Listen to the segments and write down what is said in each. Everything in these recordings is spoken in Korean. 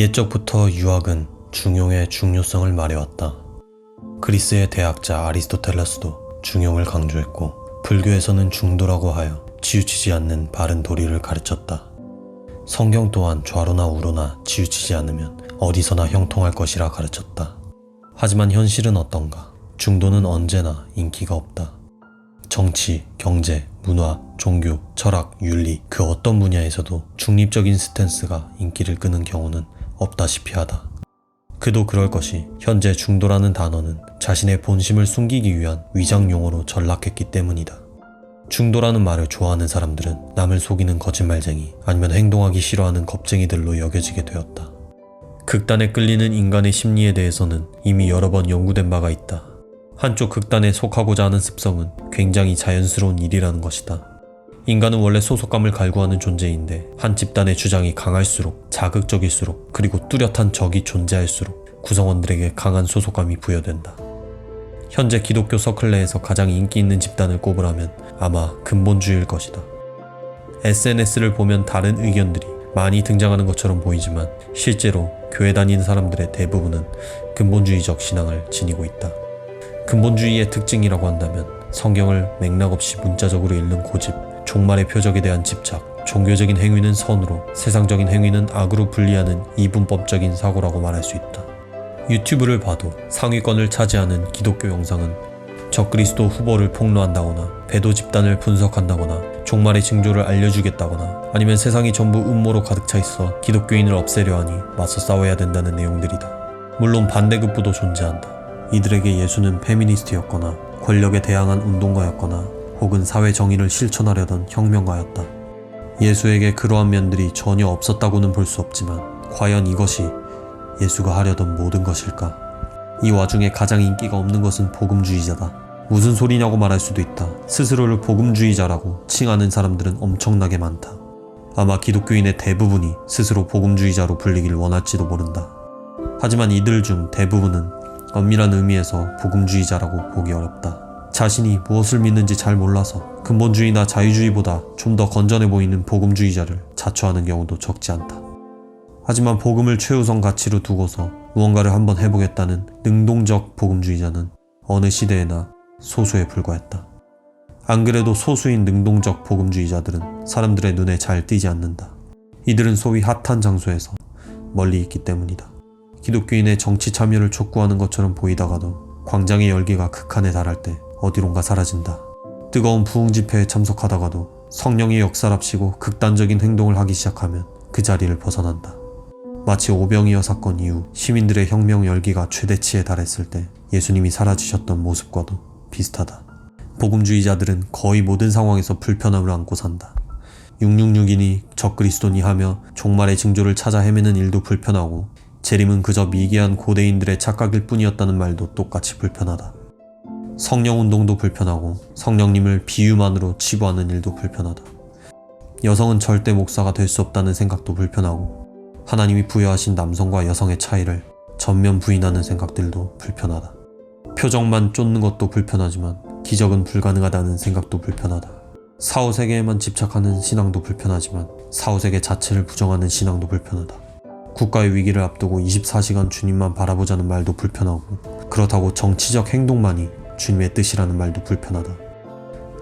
옛적부터 유학은 중용의 중요성을 말해왔다. 그리스의 대학자 아리스토텔레스도 중용을 강조했고 불교에서는 중도라고 하여 치우치지 않는 바른 도리를 가르쳤다. 성경 또한 좌로나 우로나 치우치지 않으면 어디서나 형통할 것이라 가르쳤다. 하지만 현실은 어떤가? 중도는 언제나 인기가 없다. 정치, 경제, 문화, 종교, 철학, 윤리 그 어떤 분야에서도 중립적인 스탠스가 인기를 끄는 경우는 없다시피 하다. 그도 그럴 것이 현재 중도라는 단어는 자신의 본심을 숨기기 위한 위장 용어로 전락했기 때문이다. 중도라는 말을 좋아하는 사람들은 남을 속이는 거짓말쟁이 아니면 행동하기 싫어하는 겁쟁이들로 여겨지게 되었다. 극단에 끌리는 인간의 심리에 대해서는 이미 여러 번 연구된 바가 있다. 한쪽 극단에 속하고자 하는 습성은 굉장히 자연스러운 일이라는 것이다. 인간은 원래 소속감을 갈구하는 존재인데 한 집단의 주장이 강할수록 자극적일수록 그리고 뚜렷한 적이 존재할수록 구성원들에게 강한 소속감이 부여된다. 현재 기독교 서클 내에서 가장 인기 있는 집단을 꼽으라면 아마 근본주의일 것이다. SNS를 보면 다른 의견들이 많이 등장하는 것처럼 보이지만 실제로 교회 다니는 사람들의 대부분은 근본주의적 신앙을 지니고 있다. 근본주의의 특징이라고 한다면 성경을 맥락 없이 문자적으로 읽는 고집, 종말의 표적에 대한 집착, 종교적인 행위는 선으로, 세상적인 행위는 악으로 분리하는 이분법적인 사고라고 말할 수 있다. 유튜브를 봐도 상위권을 차지하는 기독교 영상은 적그리스도 후보를 폭로한다거나 배도 집단을 분석한다거나 종말의 징조를 알려주겠다거나 아니면 세상이 전부 음모로 가득 차 있어 기독교인을 없애려 하니 맞서 싸워야 된다는 내용들이다. 물론 반대급부도 존재한다. 이들에게 예수는 페미니스트였거나 권력에 대항한 운동가였거나 혹은 사회 정의를 실천하려던 혁명가였다. 예수에게 그러한 면들이 전혀 없었다고는 볼 수 없지만 과연 이것이 예수가 하려던 모든 것일까? 이 와중에 가장 인기가 없는 것은 복음주의자다. 무슨 소리냐고 말할 수도 있다. 스스로를 복음주의자라고 칭하는 사람들은 엄청나게 많다. 아마 기독교인의 대부분이 스스로 복음주의자로 불리길 원할지도 모른다. 하지만 이들 중 대부분은 엄밀한 의미에서 복음주의자라고 보기 어렵다. 자신이 무엇을 믿는지 잘 몰라서 근본주의나 자유주의보다 좀 더 건전해 보이는 복음주의자를 자처하는 경우도 적지 않다. 하지만 복음을 최우선 가치로 두고서 무언가를 한번 해보겠다는 능동적 복음주의자는 어느 시대에나 소수에 불과했다. 안 그래도 소수인 능동적 복음주의자들은 사람들의 눈에 잘 띄지 않는다. 이들은 소위 핫한 장소에서 멀리 있기 때문이다. 기독교인의 정치 참여를 촉구하는 것처럼 보이다가도 광장의 열기가 극한에 달할 때 어디론가 사라진다. 뜨거운 부흥 집회에 참석하다가도 성령의 역사랍시고 극단적인 행동을 하기 시작하면 그 자리를 벗어난다. 마치 오병이어 사건 이후 시민들의 혁명 열기가 최대치에 달했을 때 예수님이 사라지셨던 모습과도 비슷하다. 복음주의자들은 거의 모든 상황에서 불편함을 안고 산다. 666이니 적그리스도니 하며 종말의 징조를 찾아 헤매는 일도 불편하고 재림은 그저 미개한 고대인들의 착각일 뿐이었다는 말도 똑같이 불편하다. 성령 운동도 불편하고 성령님을 비유만으로 치부하는 일도 불편하다. 여성은 절대 목사가 될 수 없다는 생각도 불편하고 하나님이 부여하신 남성과 여성의 차이를 전면 부인하는 생각들도 불편하다. 표정만 쫓는 것도 불편하지만 기적은 불가능하다는 생각도 불편하다. 사후세계에만 집착하는 신앙도 불편하지만 사후세계 자체를 부정하는 신앙도 불편하다. 국가의 위기를 앞두고 24시간 주님만 바라보자는 말도 불편하고 그렇다고 정치적 행동만이 주님의 뜻이라는 말도 불편하다.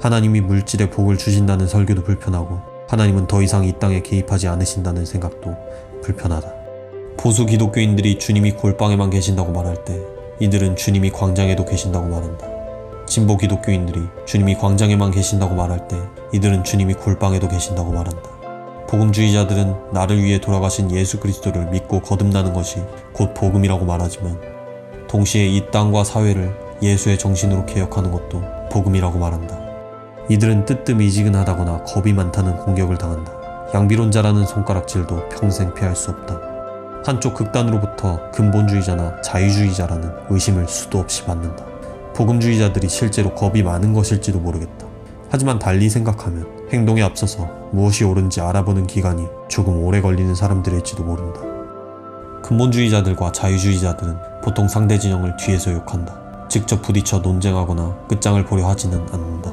하나님이 물질의 복을 주신다는 설교도 불편하고 하나님은 더 이상 이 땅에 개입하지 않으신다는 생각도 불편하다. 보수 기독교인들이 주님이 골방에만 계신다고 말할 때 이들은 주님이 광장에도 계신다고 말한다. 진보 기독교인들이 주님이 광장에만 계신다고 말할 때 이들은 주님이 골방에도 계신다고 말한다. 복음주의자들은 나를 위해 돌아가신 예수 그리스도를 믿고 거듭나는 것이 곧 복음이라고 말하지만 동시에 이 땅과 사회를 예수의 정신으로 개혁하는 것도 복음이라고 말한다. 이들은 뜨뜻미지근하다거나 겁이 많다는 공격을 당한다. 양비론자라는 손가락질도 평생 피할 수 없다. 한쪽 극단으로부터 근본주의자나 자유주의자라는 의심을 수도 없이 받는다. 복음주의자들이 실제로 겁이 많은 것일지도 모르겠다. 하지만 달리 생각하면 행동에 앞서서 무엇이 옳은지 알아보는 기간이 조금 오래 걸리는 사람들일지도 모른다. 근본주의자들과 자유주의자들은 보통 상대 진영을 뒤에서 욕한다. 직접 부딪혀 논쟁하거나 끝장을 보려 하지는 않는다.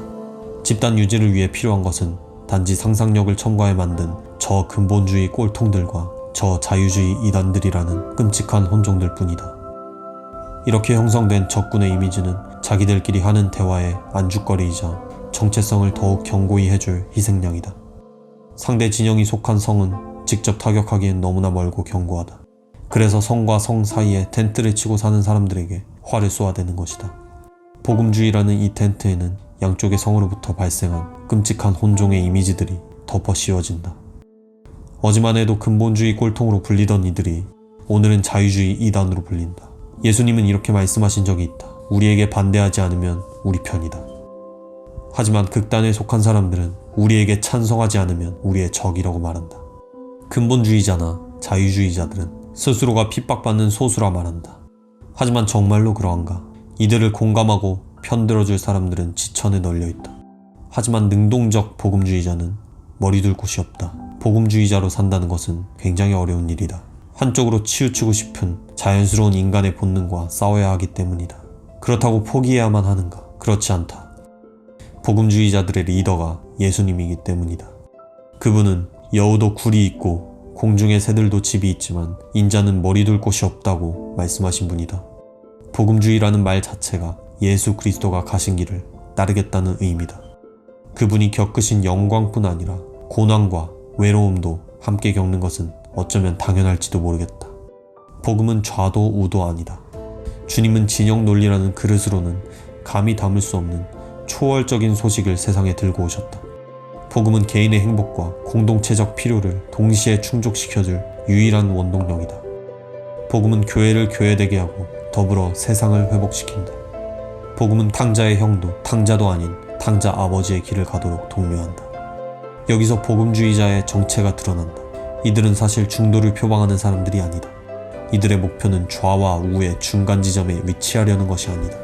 집단 유지를 위해 필요한 것은 단지 상상력을 첨가해 만든 저 근본주의 꼴통들과 저 자유주의 이단들이라는 끔찍한 혼종들 뿐이다. 이렇게 형성된 적군의 이미지는 자기들끼리 하는 대화의 안주거리이자 정체성을 더욱 견고히 해줄 희생양이다. 상대 진영이 속한 성은 직접 타격하기엔 너무나 멀고 견고하다. 그래서 성과 성 사이에 텐트를 치고 사는 사람들에게 화를 쏘아대는 것이다. 복음주의라는 이 텐트에는 양쪽의 성으로부터 발생한 끔찍한 혼종의 이미지들이 덮어 씌워진다. 어제만 해도 근본주의 꼴통으로 불리던 이들이 오늘은 자유주의 이단으로 불린다. 예수님은 이렇게 말씀하신 적이 있다. 우리에게 반대하지 않으면 우리 편이다. 하지만 극단에 속한 사람들은 우리에게 찬성하지 않으면 우리의 적이라고 말한다. 근본주의자나 자유주의자들은 스스로가 핍박받는 소수라 말한다. 하지만 정말로 그러한가? 이들을 공감하고 편들어줄 사람들은 지천에 널려 있다. 하지만 능동적 복음주의자는 머리 둘 곳이 없다. 복음주의자로 산다는 것은 굉장히 어려운 일이다. 한쪽으로 치우치고 싶은 자연스러운 인간의 본능과 싸워야 하기 때문이다. 그렇다고 포기해야만 하는가? 그렇지 않다. 복음주의자들의 리더가 예수님이기 때문이다. 그분은 여우도 굴이 있고 공중의 새들도 집이 있지만 인자는 머리 둘 곳이 없다고 말씀하신 분이다. 복음주의라는 말 자체가 예수 그리스도가 가신 길을 따르겠다는 의미다. 그분이 겪으신 영광뿐 아니라 고난과 외로움도 함께 겪는 것은 어쩌면 당연할지도 모르겠다. 복음은 좌도 우도 아니다. 주님은 진영 논리라는 그릇으로는 감히 담을 수 없는 초월적인 소식을 세상에 들고 오셨다. 복음은 개인의 행복과 공동체적 필요를 동시에 충족시켜줄 유일한 원동력이다. 복음은 교회를 교회되게 하고 더불어 세상을 회복시킨다. 복음은 탕자의 형도 탕자도 아닌 탕자 아버지의 길을 가도록 독려한다. 여기서 복음주의자의 정체가 드러난다. 이들은 사실 중도를 표방하는 사람들이 아니다. 이들의 목표는 좌와 우의 중간 지점에 위치하려는 것이 아니다.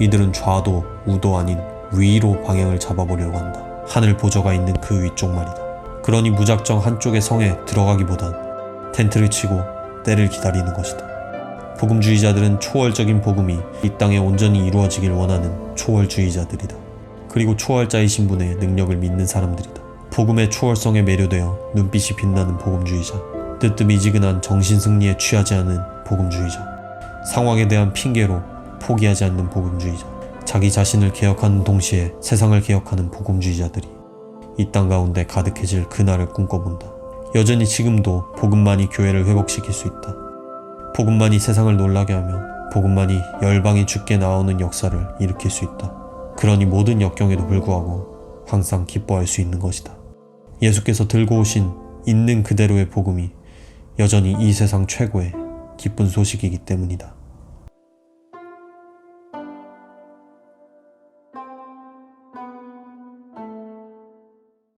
이들은 좌도 우도 아닌 위로 방향을 잡아보려고 한다. 하늘 보저가 있는 그 위쪽 말이다. 그러니 무작정 한쪽의 성에 들어가기보단 텐트를 치고 때를 기다리는 것이다. 복음주의자들은 초월적인 복음이 이 땅에 온전히 이루어지길 원하는 초월주의자들이다. 그리고 초월자이신 분의 능력을 믿는 사람들이다. 복음의 초월성에 매료되어 눈빛이 빛나는 복음주의자. 뜨뜻미지근한 정신승리에 취하지 않은 복음주의자. 상황에 대한 핑계로 포기하지 않는 복음주의자. 자기 자신을 개혁하는 동시에 세상을 개혁하는 복음주의자들이 이 땅 가운데 가득해질 그날을 꿈꿔본다. 여전히 지금도 복음만이 교회를 회복시킬 수 있다. 복음만이 세상을 놀라게 하며 복음만이 열방이 죽게 나오는 역사를 일으킬 수 있다. 그러니 모든 역경에도 불구하고 항상 기뻐할 수 있는 것이다. 예수께서 들고 오신 있는 그대로의 복음이 여전히 이 세상 최고의 기쁜 소식이기 때문이다.